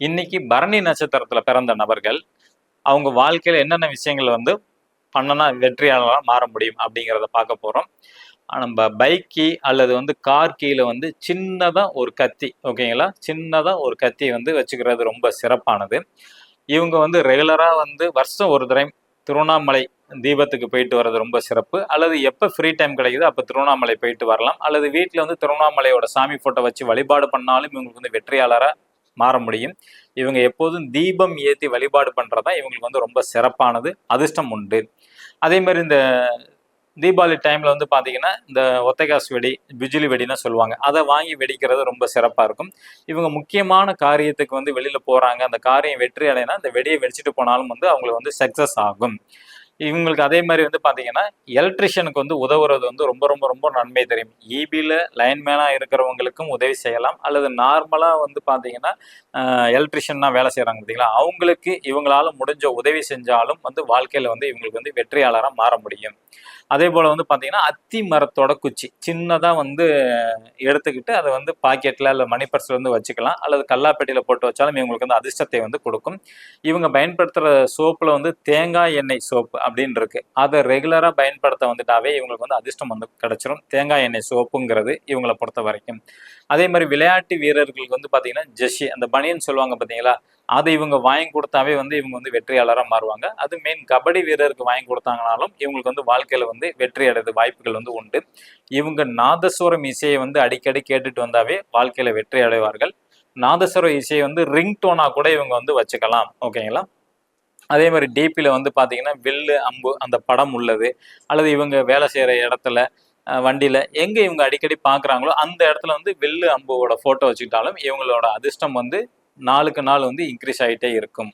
இன்னைக்கு பரணி நட்சத்திரத்துல பிறந்த நபர்கள் அவங்க வாழ்க்கையில என்னென்ன விஷயங்கள் வந்து பண்ணனா வெற்றியாளராக மாற முடியும் அப்படிங்கிறத பார்க்க போறோம். நம்ம பைக் கீ அல்லது வந்து கார் கீழே வந்து சின்னதா ஒரு கத்தி ஓகேங்களா சின்னதா ஒரு கத்தி வந்து வச்சுக்கிறது ரொம்ப சிறப்பானது. இவங்க வந்து ரெகுலரா வந்து வருஷம் ஒரு தடவை திருவண்ணாமலை தீபத்துக்கு போயிட்டு வர்றது ரொம்ப சிறப்பு. அல்லது எப்போ ஃப்ரீ டைம் கிடைக்குதோ அப்போ திருவண்ணாமலை போயிட்டு வரலாம். அல்லது வீட்டில் வந்து திருவண்ணாமலையோட சாமி ஃபோட்டோ வச்சு வழிபாடு பண்ணாலும் இவங்களுக்கு வந்து வெற்றியாளராக மாற முடியும். இவங்க எப்போதும் தீபம் ஏற்றி வழிபாடு பண்ணுறதா இவங்களுக்கு வந்து ரொம்ப சிறப்பானது அதிர்ஷ்டம் உண்டு. அதே மாதிரி இந்த தீபாவளி டைமில் வந்து பார்த்தீங்கன்னா இந்த ஒத்தைக்காசு வெடி பிஜிலி வெடின்னு சொல்லுவாங்க. அதை வாங்கி வெடிக்கிறது ரொம்ப சிறப்பாக இருக்கும். இவங்க முக்கியமான காரியத்துக்கு வந்து வெளியில் போகிறாங்க அந்த காரியம் வெற்றி அடையினா அந்த வெடியை வெடிச்சிட்டு போனாலும் வந்து அவங்களுக்கு வந்து சக்ஸஸ் ஆகும். இவங்களுக்கு அதே மாதிரி வந்து பார்த்தீங்கன்னா எலக்ட்ரிஷியனுக்கு வந்து உதவுறது வந்து ரொம்ப ரொம்ப ரொம்ப நன்மை தெரியும். இபியில் லைன்மேனாக இருக்கிறவங்களுக்கும் உதவி செய்யலாம். அல்லது நார்மலாக வந்து பார்த்தீங்கன்னா எலக்ட்ரிஷியன்னா வேலை செய்கிறாங்க பார்த்தீங்களா அவங்களுக்கு இவங்களால முடிஞ்ச உதவி செஞ்சாலும் வந்து வாழ்க்கையில் வந்து இவங்களுக்கு வந்து வெற்றியாளராக மாற முடியும். அதே போல் வந்து பார்த்தீங்கன்னா அத்தி மரத்தோட குச்சி. சின்னதாக வந்து எடுத்துக்கிட்டு அதை வந்து பாக்கெட்டில் இல்லை மணி பர்ஸில் வந்து வச்சுக்கலாம். அல்லது கல்லாப்பெட்டியில் போட்டு வச்சாலும் இவங்களுக்கு வந்து அதிர்ஷ்டத்தை வந்து கொடுக்கும். இவங்க பயன்படுத்துகிற சோப்பில் வந்து தேங்காய் எண்ணெய் சோப்பு அப்படின்னு இருக்கு. அதை ரெகுலராக பயன்படுத்த வந்துட்டாவே இவங்களுக்கு வந்து அதிர்ஷ்டம் வந்து கிடச்சிரும். தேங்காய் எண்ணெய் சோப்புங்கிறது இவங்களை பொறுத்த வரைக்கும் அதே மாதிரி விளையாட்டு வீரர்களுக்கு வந்து பார்த்தீங்கன்னா ஜெஷி அந்த பனியன் சொல்லுவாங்க பார்த்தீங்களா அதை இவங்க வாங்கி கொடுத்தாவே வந்து இவங்க வந்து வெற்றியாளராக மாறுவாங்க. அது மெயின் கபடி வீரருக்கு வாங்கி கொடுத்தாங்கனாலும் இவங்களுக்கு வந்து வாழ்க்கையில் வந்து வெற்றி அடைது வாய்ப்புகள் வந்து உண்டு. இவங்க நாதஸ்வரம் இசையை வந்து அடிக்கடி கேட்டுட்டு வந்தாவே வாழ்க்கையில் வெற்றி அடைவார்கள். நாதஸ்வர இசையை வந்து ரிங் டோனாக கூட இவங்க வந்து வச்சுக்கலாம். ஓகேங்களா? அதே மாதிரி டிபியில் வந்து பார்த்தீங்கன்னா வில்லு அம்பு அந்த படம் உள்ளது. அல்லது இவங்க வேலை செய்கிற இடத்துல வண்டியில் எங்கே இவங்க அடிக்கடி பார்க்குறாங்களோ அந்த இடத்துல வந்து வில்லு அம்புவோட ஃபோட்டோ வச்சுக்கிட்டாலும் இவங்களோட அதிர்ஷ்டம் வந்து நாளுக்கு நாள் வந்து இன்க்ரீஸ் ஆகிட்டே இருக்கும்.